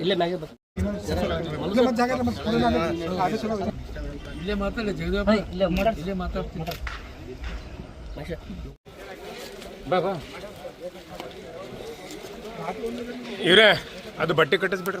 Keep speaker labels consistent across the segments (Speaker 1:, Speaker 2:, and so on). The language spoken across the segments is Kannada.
Speaker 1: ಇಲ್ಲೇ ಮ್ಯಾಗೆ ಬರ್
Speaker 2: ಇಲ್ಲೇ ಮಾತಾಡಿ ಜಗದೇವ
Speaker 1: ಇಲ್ಲೇ ಮಾತಾಡ್
Speaker 2: ಇಲ್ಲೇ ಮಾತಾಡ್ತೀನಿ
Speaker 3: ಇವ್ರೆ ಅದು ಬಟ್ಟೆ ಕಟ್ಟಿಸ್ಬಿಟ್ರೆ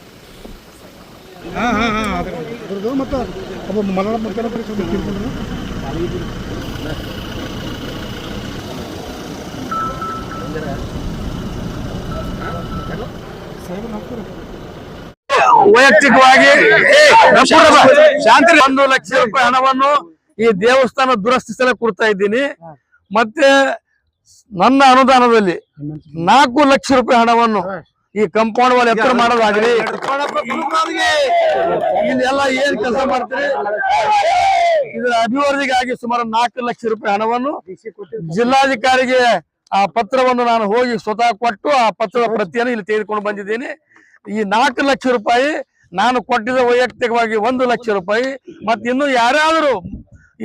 Speaker 3: ಮತ್ತೆ
Speaker 4: ಅದ್ರದ್ದು ಮತ್ತು ಒಬ್ಬ ಮಲಯಾಳ ಮುಖ್ಯಮಂತ್ರಿ ಸ್ವಲ್ಪ ತಿಳ್ಕೊಂಡ್ರು
Speaker 5: ವೈಯಕ್ತಿಕವಾಗಿ ಶಾಂತಿ ಒಂದು ಲಕ್ಷ ರೂಪಾಯಿ ಹಣವನ್ನು ಈ ದೇವಸ್ಥಾನ ದುರಸ್ತಿ ಸಲ ಕೊಡ್ತಾ ಇದ್ದೀನಿ. ಮತ್ತೆ ನನ್ನ ಅನುದಾನದಲ್ಲಿ ನಾಲ್ಕು ಲಕ್ಷ ರೂಪಾಯಿ ಹಣವನ್ನು ಈ ಕಂಪೌಂಡ್ ವಾಲ್ ಎತ್ತರ ಮಾಡೋದಾಗ್ಲಿ ಇಲ್ಲೆಲ್ಲ ಏನ್ ಕೆಲಸ ಮಾಡ್ತೀರಿ? ಇದರ ಅಭಿವೃದ್ಧಿಗಾಗಿ ಸುಮಾರು ನಾಲ್ಕು ಲಕ್ಷ ರೂಪಾಯಿ ಹಣವನ್ನು ಜಿಲ್ಲಾಧಿಕಾರಿಗೆ ಆ ಪತ್ರವನ್ನು ನಾನು ಹೋಗಿ ಸ್ವತಃ ಕೊಟ್ಟು ಆ ಪತ್ರದ ಪ್ರತಿಯನ್ನು ಇಲ್ಲಿ ತೆಗೆದುಕೊಂಡು ಬಂದಿದ್ದೀನಿ. ಈ ನಾಲ್ಕು ಲಕ್ಷ ರೂಪಾಯಿ ನಾನು ಕೊಟ್ಟಿದ ವೈಯಕ್ತಿಕವಾಗಿ ಒಂದು ಲಕ್ಷ ರೂಪಾಯಿ. ಮತ್ತೆ ಇನ್ನು ಯಾರ್ಯಾದ್ರು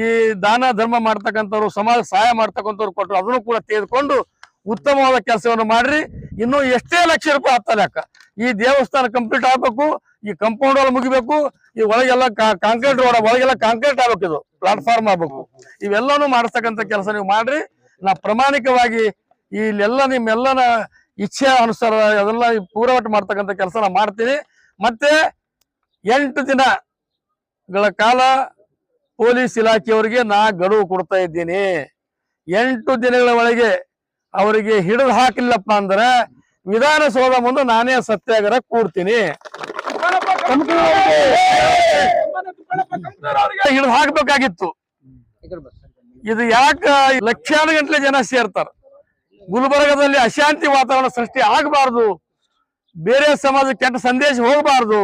Speaker 5: ಈ ದಾನ ಧರ್ಮ ಮಾಡ್ತಕ್ಕಂಥವ್ರು ಸಮಾಜ ಸಹಾಯ ಮಾಡ್ತಕ್ಕಂಥವ್ರು ಕೊಟ್ಟರು ಅದನ್ನು ಕೂಡ ತೆಗೆದುಕೊಂಡು ಉತ್ತಮವಾದ ಕೆಲಸವನ್ನು ಮಾಡ್ರಿ. ಇನ್ನು ಎಷ್ಟೇ ಲಕ್ಷ ರೂಪಾಯಿ ಆಗ್ತಾ ಲೆಕ್ಕ ಈ ದೇವಸ್ಥಾನ ಕಂಪ್ಲೀಟ್ ಆಗ್ಬೇಕು, ಈ ಕಂಪೌಂಡ್ ವಾಲ್ ಮುಗಿಬೇಕು, ಈ ಒಳಗೆಲ್ಲ ಕಾಂಕ್ರೀಟ್ ರೋಡ್ ಒಳಗೆಲ್ಲ ಕಾಂಕ್ರೀಟ್ ಆಗ್ಬೇಕು ಇದು ಪ್ಲಾಟ್ಫಾರ್ಮ್ ಆಗ್ಬೇಕು. ಇವೆಲ್ಲನೂ ಮಾಡಿಸ್ತಕ್ಕಂಥ ಕೆಲಸ ನೀವು ಮಾಡ್ರಿ. ನಾ ಪ್ರಾಮಾಣಿಕವಾಗಿ ಇಲ್ಲೆಲ್ಲ ನಿಮ್ಮೆಲ್ಲನ ಇಚ್ಛೆ ಅನುಸಾರ ಅದೆಲ್ಲ ಪೂರವಟ್ಟು ಮಾಡ್ತಕ್ಕಂಥ ಕೆಲಸ ನಾ ಮಾಡ್ತೀನಿ. ಮತ್ತೆ ಎಂಟು ದಿನಗಳ ಕಾಲ ಪೊಲೀಸ್ ಇಲಾಖೆಯವರಿಗೆ ನಾ ಗಡುವು ಕೊಡ್ತಾ ಇದ್ದೀನಿ. ಎಂಟು ದಿನಗಳ ಒಳಗೆ ಅವರಿಗೆ ಹಿಡಿದು ಹಾಕಿಲ್ಲಪ್ಪ ಅಂದ್ರೆ ವಿಧಾನಸೌಧ ಮುಂದೆ ನಾನೇ ಸತ್ಯಾಗ್ರಹ ಕೂಡ್ತೀನಿ. ಹಿಡಿದು ಹಾಕ್ಬೇಕಾಗಿತ್ತು. ಇದು ಯಾಕ ಲಕ್ಷಾನು ಗಂಟ್ಲೆ ಜನ ಸೇರ್ತಾರ. ಗುಲ್ಬರ್ಗದಲ್ಲಿ ಅಶಾಂತಿ ವಾತಾವರಣ ಸೃಷ್ಟಿ ಆಗಬಾರ್ದು. ಬೇರೆ ಸಮಾಜ ಕೆಟ್ಟ ಸಂದೇಶ ಹೋಗಬಾರ್ದು.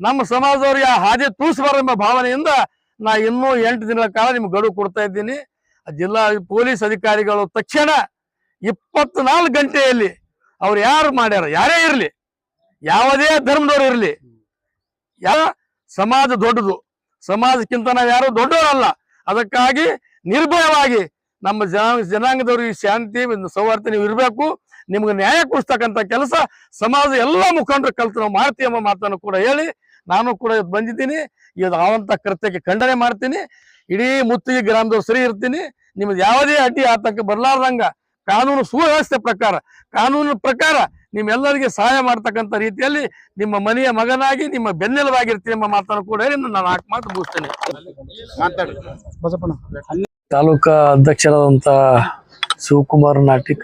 Speaker 5: ನಮ್ಮ ಸಮಾಜದವ್ರಿಗೆ ಆ ಹಾದಿ ತೂಸಬಾರ್ದು ಎಂಬ ಭಾವನೆಯಿಂದ ನಾ ಇನ್ನೂ ಎಂಟು ದಿನಗಳ ಕಾಲ ನಿಮ್ಗೆ ಗಡುವು ಕೊಡ್ತಾ ಇದ್ದೀನಿ. ಜಿಲ್ಲಾ ಪೊಲೀಸ್ ಅಧಿಕಾರಿಗಳು ತಕ್ಷಣ ಇಪ್ಪತ್ನಾಲ್ಕು ಗಂಟೆಯಲ್ಲಿ ಅವ್ರು ಯಾರು ಮಾಡ್ಯಾರ? ಯಾರೇ ಇರಲಿ. ಯಾವುದೇ ಧರ್ಮದವ್ರು ಇರಲಿ. ಯಾ ಸಮಾಜ ದೊಡ್ಡದು. ಸಮಾಜಕ್ಕಿಂತ ನಾವು ಯಾರು ದೊಡ್ಡವರಲ್ಲ. ಅದಕ್ಕಾಗಿ ನಿರ್ಭಯವಾಗಿ ನಮ್ಮ ಜನಾಂಗದವರು ಜನಾಂಗದವ್ರಿಗೆ ಶಾಂತಿ ಸೌಹಾರ್ದ ನೀವು ಇರಬೇಕು. ನಿಮ್ಗೆ ನ್ಯಾಯ ಕೊಡಿಸ್ತಕ್ಕಂಥ ಕೆಲಸ ಸಮಾಜ ಎಲ್ಲ ಮುಖಂಡರು ಕಲ್ತು ನಾವು ಮಾಡ್ತೀವಿ ಎಂಬ ಮಾತನ್ನು ಕೂಡ ಹೇಳಿ ನಾನು ಕೂಡ ಬಂದಿದ್ದೀನಿ. ಇದು ಆವಂತ ಕೃತ್ಯಕ್ಕೆ ಖಂಡನೆ ಮಾಡ್ತೀನಿ. ಇಡೀ ಮುತ್ತಿಗೆ ಗ್ರಾಮದವ್ರು ಸರಿ ಇರ್ತೀನಿ. ನಿಮ್ದು ಯಾವುದೇ ಅಡ್ಡಿ ಆತಂಕ ಬರ್ಲಾರ್ದಂಗ ಕಾನೂನು ಸುವ್ಯವಸ್ಥೆ ಪ್ರಕಾರ ಕಾನೂನಿನ ಪ್ರಕಾರ ನಿಮ್ಮೆಲ್ಲರಿಗೆ ಸಹಾಯ ಮಾಡ್ತಕ್ಕಂಥ ರೀತಿಯಲ್ಲಿ ನಿಮ್ಮ ಮನೆಯ ಮಗನಾಗಿ ನಿಮ್ಮ ಬೆನ್ನೆಲುವಾಗಿರ್ತೀನಿ ಎಂಬ ಮಾತನ್ನು ಕೂಡ ಹೇಳಿ ನಾನು ನಾಲ್ಕು ಮಾತು ಮುಗಿಸ್ತೇನೆ. ತಾಲೂಕಾ ಅಧ್ಯಕ್ಷರಾದಂತ ಶಿವಕುಮಾರ್ ನಾಟಿಕ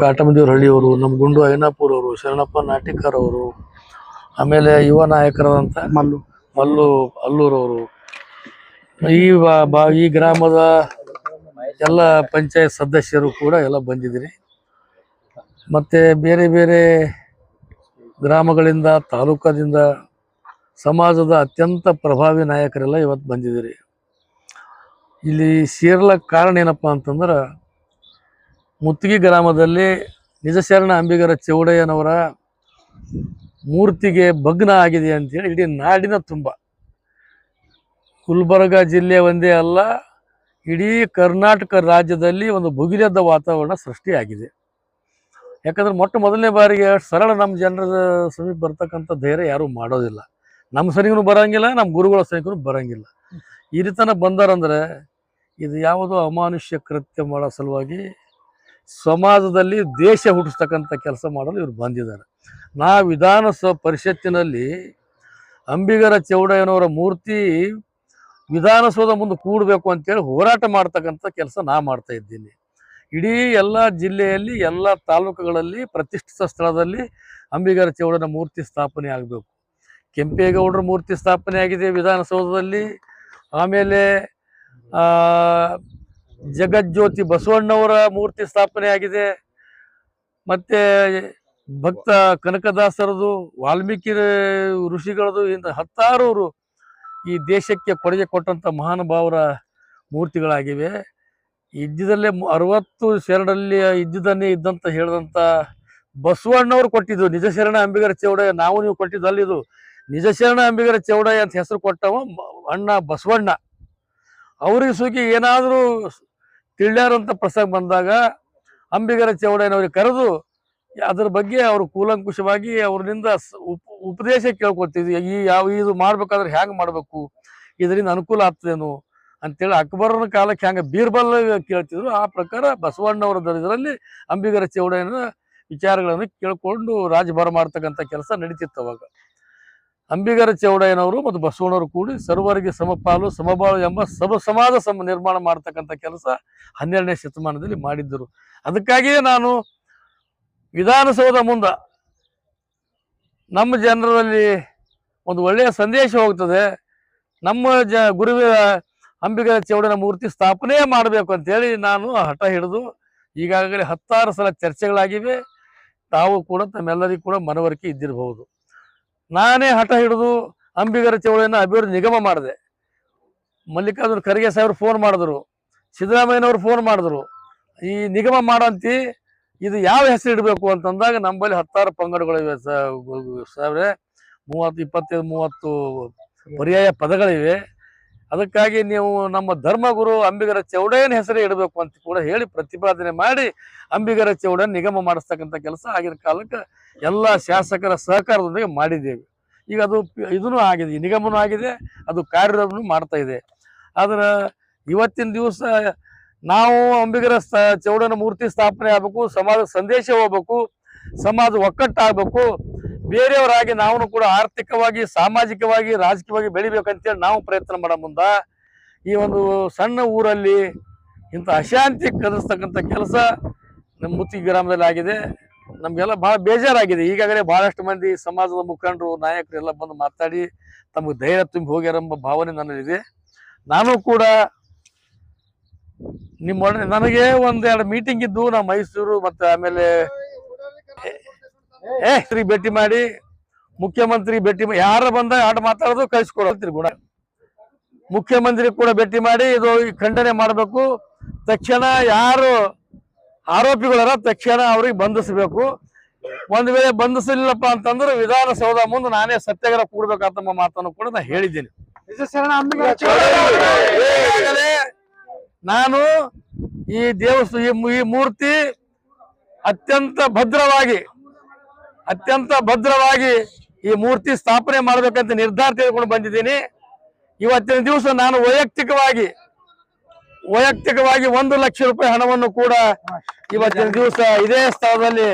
Speaker 5: ಕಾಟಮದೇವ್ರ ಹಳ್ಳಿಯವರು ನಮ್ಮ ಗುಂಡು ಐನಾಪುರ ಅವರು ಶರಣಪ್ಪ ನಾಟಿಕರ್ ಅವರು ಆಮೇಲೆ ಯುವ ನಾಯಕರಾದಂತ
Speaker 4: ಮಲ್ಲು.
Speaker 5: ಮಲ್ಲು ಅಲ್ಲೂರವರು. ಈ ಬಾ- ಬಾ- ಈ ಗ್ರಾಮದ ಎಲ್ಲ ಪಂಚಾಯತ್ ಸದಸ್ಯರು ಕೂಡ ಎಲ್ಲ ಬಂದಿದ್ದೀರಿ. ಮತ್ತು ಬೇರೆ ಬೇರೆ ಗ್ರಾಮಗಳಿಂದ, ತಾಲೂಕದಿಂದ ಸಮಾಜದ ಅತ್ಯಂತ ಪ್ರಭಾವಿ ನಾಯಕರೆಲ್ಲ ಇವತ್ತು ಬಂದಿದ್ದೀರಿ. ಇಲ್ಲಿ ಸೇರ್ಲಕ್ಕೆ ಕಾರಣ ಏನಪ್ಪ ಅಂತಂದ್ರೆ, ಮುತ್ತಿಗೆ ಗ್ರಾಮದಲ್ಲಿ ನಿಜಶರಣ ಅಂಬಿಗರ ಚೌಡಯ್ಯನವರ ಮೂರ್ತಿಗೆ ಭಗ್ನ ಆಗಿದೆ ಅಂತೇಳಿ ಇಡೀ ನಾಡಿನ ತುಂಬ. ಗುಲ್ಬರ್ಗ ಜಿಲ್ಲೆ ಒಂದೇ ಅಲ್ಲ ಇಡೀ ಕರ್ನಾಟಕ ರಾಜ್ಯದಲ್ಲಿ ಒಂದು ಭುಗಿಲೆದ್ದ ವಾತಾವರಣ ಸೃಷ್ಟಿಯಾಗಿದೆ. ಯಾಕಂದ್ರೆ ಮೊಟ್ಟ ಮೊದಲನೇ ಬಾರಿಗೆ ಸರಳ ನಮ್ಮ ಜನರ ಸಮೀಪ ಬರ್ತಕ್ಕಂಥ ಧೈರ್ಯ ಯಾರೂ ಮಾಡೋದಿಲ್ಲ. ನಮ್ಮ ಸನಿಗೂ ಬರಂಗಿಲ್ಲ, ನಮ್ಮ ಗುರುಗಳ ಸನಿಗೂ ಬರಂಗಿಲ್ಲ. ಈ ರೀತನ ಬಂದಾರಂದ್ರೆ ಇದು ಯಾವುದೋ ಅಮಾನುಷ್ಯ ಕೃತ್ಯ ಮಾಡೋ ಸಲುವಾಗಿ ಸಮಾಜದಲ್ಲಿ ದೇಶ ಹುಟ್ಟಿಸ್ತಕ್ಕಂಥ ಕೆಲಸ ಮಾಡಲು ಇವರು ಬಂದಿದ್ದಾರೆ. ನಾ ವಿಧಾನಸಭಾ ಪರಿಷತ್ತಿನಲ್ಲಿ ಅಂಬಿಗರ ಚೌಡಯ್ಯನವರ ಮೂರ್ತಿ ವಿಧಾನಸೌಧ ಮುಂದೆ ಕೂಡಬೇಕು ಅಂತೇಳಿ ಹೋರಾಟ ಮಾಡ್ತಕ್ಕಂಥ ಕೆಲಸ ನಾ ಮಾಡ್ತಾ ಇದ್ದೀನಿ. ಇಡೀ ಎಲ್ಲ ಜಿಲ್ಲೆಯಲ್ಲಿ, ಎಲ್ಲ ತಾಲೂಕುಗಳಲ್ಲಿ, ಪ್ರತಿಷ್ಠಿತ ಸ್ಥಳದಲ್ಲಿ ಅಂಬಿಗರ ಚೌಡನ ಮೂರ್ತಿ ಸ್ಥಾಪನೆ ಆಗಬೇಕು. ಕೆಂಪೇಗೌಡರ ಮೂರ್ತಿ ಸ್ಥಾಪನೆ ಆಗಿದೆ ವಿಧಾನಸೌಧದಲ್ಲಿ. ಆಮೇಲೆ ಜಗಜ್ಯೋತಿ ಬಸವಣ್ಣವರ ಮೂರ್ತಿ ಸ್ಥಾಪನೆ ಆಗಿದೆ. ಮತ್ತು ಭಕ್ತ ಕನಕದಾಸರದು, ವಾಲ್ಮೀಕಿ ಋಷಿಗಳದು ಇಂಥ ಹತ್ತಾರು ಈ ದೇಶಕ್ಕೆ ಕೊಡುಗೆ ಕೊಟ್ಟಂತ ಮಹಾನುಭಾವರ ಮೂರ್ತಿಗಳಾಗಿವೆ. ಇದ್ದಿದ್ದಲ್ಲೇ ಅರವತ್ತು ಶರಣಲ್ಲಿ ಇದ್ದಿದ್ದನ್ನೇ ಇದ್ದಂತ ಹೇಳಿದಂತ ಬಸವಣ್ಣವ್ರು ಕೊಟ್ಟಿದ್ದು. ನಿಜ ಶರಣ ಅಂಬಿಗರ ಚೌಡಯ್ಯ, ನಾವು ನೀವು ಕೊಟ್ಟಿದ್ದು ಇದು. ನಿಜ ಶರಣ ಅಂಬಿಗರ ಚೌಡಯ್ಯ ಅಂತ ಹೆಸರು ಕೊಟ್ಟವ ಅಣ್ಣ ಬಸವಣ್ಣ. ಅವ್ರಿಗೆ ಸುಗಿ ಏನಾದರೂ ತಿಳಿಯಾರಂತ ಪ್ರಸಂಗ ಬಂದಾಗ ಅಂಬಿಗರ ಚೌಡಯ್ಯನವ್ರಿಗೆ ಕರೆದು ಅದ್ರ ಬಗ್ಗೆ ಅವರು ಕೂಲಂಕುಷವಾಗಿ ಉಪ, ಉಪದೇಶ ಕೇಳ್ಕೊತಿದ್ವಿ ಈ ಯಾವ, ಇದು ಮಾಡ್ಬೇಕಾದ್ರೆ ಹ್ಯಾಂಗ ಮಾಡ್ಬೇಕು? ಇದರಿಂದ ಅನುಕೂಲ ಆಗ್ತದೇನು? ಅಂತೇಳಿ ಅಕ್ಬರನ ಕಾಲಕ್ಕೆ ಹ್ಯಾಂಗ ಬೀರ್ಬಲ್ ಕೇಳ್ತಿದ್ರು. ಆ ಪ್ರಕಾರ ಬಸವಣ್ಣವರ ಇದರಲ್ಲಿ ಅಂಬಿಗರ ಚೌಡಯ್ಯನ ವಿಚಾರಗಳನ್ನು ಕೇಳ್ಕೊಂಡು ರಾಜಭಾರ ಮಾಡ್ತಕ್ಕಂಥ ಕೆಲಸ ನಡೀತಿತ್ತು ಅವಾಗ. ಅಂಬಿಗರ ಚೌಡಯ್ಯನವರು ಮತ್ತು ಬಸವಣ್ಣವರು ಕೂಡಿ ಸರ್ವರಿಗೆ ಸಮಪಾಲು, ಸಮಬಾಳು ಎಂಬ ಸಮ, ಸಮಾಜ ಸಮ ನಿರ್ಮಾಣ ಮಾಡ್ತಕ್ಕಂಥ ಕೆಲಸ ಹನ್ನೆರಡನೇ ಶತಮಾನದಲ್ಲಿ ಮಾಡಿದ್ದರು. ಅದಕ್ಕಾಗಿಯೇ ನಾನು ವಿಧಾನಸೌಧ ಮುಂದ ನಮ್ಮ ಜನರಲ್ಲಿ ಒಂದು ಒಳ್ಳೆಯ ಸಂದೇಶ ಹೋಗ್ತದೆ. ನಮ್ಮ ಜ ಗುರುವಿನ ಅಂಬಿಗರ ಚೌಡನ ಮೂರ್ತಿ ಸ್ಥಾಪನೆ ಮಾಡಬೇಕು ಅಂತೇಳಿ ನಾನು ಹಠ ಹಿಡಿದು ಈಗಾಗಲೇ ಹತ್ತಾರು ಸಲ ಚರ್ಚೆಗಳಾಗಿವೆ. ತಾವು ಕೂಡ ತಮ್ಮೆಲ್ಲರಿಗೂ ಕೂಡ ಮನವರಿಕೆ ಇದ್ದಿರಬಹುದು. ನಾನೇ ಹಠ ಹಿಡಿದು ಅಂಬಿಗರ ಚೌಡನ ಅಭಿವೃದ್ಧಿ ನಿಗಮ ಮಾಡಿದೆ. ಮಲ್ಲಿಕಾರ್ಜುನ ಖರ್ಗೆ ಸಾಹೇಬ್ರು ಫೋನ್ ಮಾಡಿದ್ರು. ಸಿದ್ದರಾಮಯ್ಯನವರು ಫೋನ್ ಮಾಡಿದ್ರು. ಈ ನಿಗಮ ಮಾಡಂತಿ ಇದು ಯಾವ ಹೆಸರು ಇಡಬೇಕು ಅಂತಂದಾಗ ನಮ್ಮಲ್ಲಿ ಹತ್ತಾರು ಪಂಗಡಗಳಿವೆ ಸಾವಿರ, ಮೂವತ್ತು, ಇಪ್ಪತ್ತೈದು, ಮೂವತ್ತು ಪರ್ಯಾಯ ಪದಗಳಿವೆ. ಅದಕ್ಕಾಗಿ ನೀವು ನಮ್ಮ ಧರ್ಮಗುರು ಅಂಬಿಗರ ಚೌಡಯ್ಯನ ಹೆಸರೇ ಇಡಬೇಕು ಅಂತ ಕೂಡ ಹೇಳಿ ಪ್ರತಿಪಾದನೆ ಮಾಡಿ ಅಂಬಿಗರ ಚೌಡಯ್ಯನ ನಿಗಮ ಮಾಡಿಸ್ತಕ್ಕಂಥ ಕೆಲಸ ಆಗಿನ ಕಾಲಕ್ಕೆ ಎಲ್ಲ ಶಾಸಕರ ಸಹಕಾರದೊಂದಿಗೆ ಮಾಡಿದ್ದೇವೆ. ಈಗ ಅದು ಇದೂ ಆಗಿದೆ ನಿಗಮನೂ ಆಗಿದೆ, ಅದು ಕಾರ್ಯವನ್ನು ಮಾಡ್ತಾ ಇದೆ. ಆದ್ರೆ ಇವತ್ತಿನ ದಿವಸ ನಾವು ಅಂಬಿಗರ ಚೌಡನ ಮೂರ್ತಿ ಸ್ಥಾಪನೆ ಆಗಬೇಕು, ಸಮಾಜ ಸಂದೇಶ ಹೋಗ್ಬೇಕು, ಸಮಾಜ ಒಕ್ಕಟ್ಟಾಗಬೇಕು, ಬೇರೆಯವರಾಗಿ ನಾವು ಕೂಡ ಆರ್ಥಿಕವಾಗಿ, ಸಾಮಾಜಿಕವಾಗಿ, ರಾಜಕೀಯವಾಗಿ ಬೆಳಿಬೇಕಂತೇಳಿ ನಾವು ಪ್ರಯತ್ನ ಮಾಡೋ ಮುಂದ ಈ ಒಂದು ಸಣ್ಣ ಊರಲ್ಲಿ ಇಂಥ ಅಶಾಂತಿ ಕದಿಸ್ತಕ್ಕಂಥ ಕೆಲಸ ನಮ್ಮ ಮುತ್ತಿ ಗ್ರಾಮದಲ್ಲಿ ಆಗಿದೆ. ನಮಗೆಲ್ಲ ಭಾಳ ಬೇಜಾರಾಗಿದೆ. ಈಗಾಗಲೇ ಭಾಳಷ್ಟು ಮಂದಿ ಸಮಾಜದ ಮುಖಂಡರು, ನಾಯಕರು ಎಲ್ಲ ಬಂದು ಮಾತಾಡಿ ತಮಗೆ ಧೈರ್ಯ ತುಂಬಿ ಹೋಗ್ಯಾರೆಂಬ ಭಾವನೆ ನನ್ನಲ್ಲಿದೆ. ನಾನು ಕೂಡ ನಿಮ್ಮ ನನಗೆ ಒಂದೆರಡು ಮೀಟಿಂಗ್ ಇದ್ದು ನಾ ಮೈಸೂರು ಮತ್ತೆ ಆಮೇಲೆ ಏ ಶ್ರೀ ಭೇಟಿ ಮಾಡಿ ಮುಖ್ಯಮಂತ್ರಿ ಭೇಟಿ ಯಾರ ಬಂದ ಆಟ ಮಾತಾಡೋದು ಕಳಿಸ್ಕೊಡತ್ರಿ ಗುಣ ಮುಖ್ಯಮಂತ್ರಿ ಕೂಡ ಭೇಟಿ ಮಾಡಿ ಇದು ಖಂಡನೆ ಮಾಡಬೇಕು. ತಕ್ಷಣ ಯಾರು ಆರೋಪಿಗಳರ ತಕ್ಷಣ ಅವ್ರಿಗೆ ಬಂಧಿಸಬೇಕು. ಒಂದ್ ವೇಳೆ ಬಂಧಿಸಲಿಲ್ಲಪ್ಪ ಅಂತಂದ್ರೆ ವಿಧಾನಸೌಧ ಮುಂದೆ ನಾನೇ ಸತ್ಯಾಗ್ರಹ ಕೂಡ್ಬೇಕಂತ ಮಾತನ್ನು ಕೂಡ ನಾ ಹೇಳಿದ್ದೀನಿ. ನಾನು ಈ ದೇವಸ್ಥ ಈ ಈ ಮೂರ್ತಿ ಅತ್ಯಂತ ಭದ್ರವಾಗಿ ಅತ್ಯಂತ ಭದ್ರವಾಗಿ ಈ ಮೂರ್ತಿ ಸ್ಥಾಪನೆ ಮಾಡಬೇಕಂತ ನಿರ್ಧಾರ ತೆಗೆದುಕೊಂಡು ಬಂದಿದ್ದೀನಿ ಇವತ್ತಿನ ದಿವಸ ನಾನು ವೈಯಕ್ತಿಕವಾಗಿ ವೈಯಕ್ತಿಕವಾಗಿ ಒಂದು ಲಕ್ಷ ರೂಪಾಯಿ ಹಣವನ್ನು ಕೂಡ ಇವತ್ತಿನ ದಿವಸ ಇದೇ ಸ್ಥಳದಲ್ಲಿ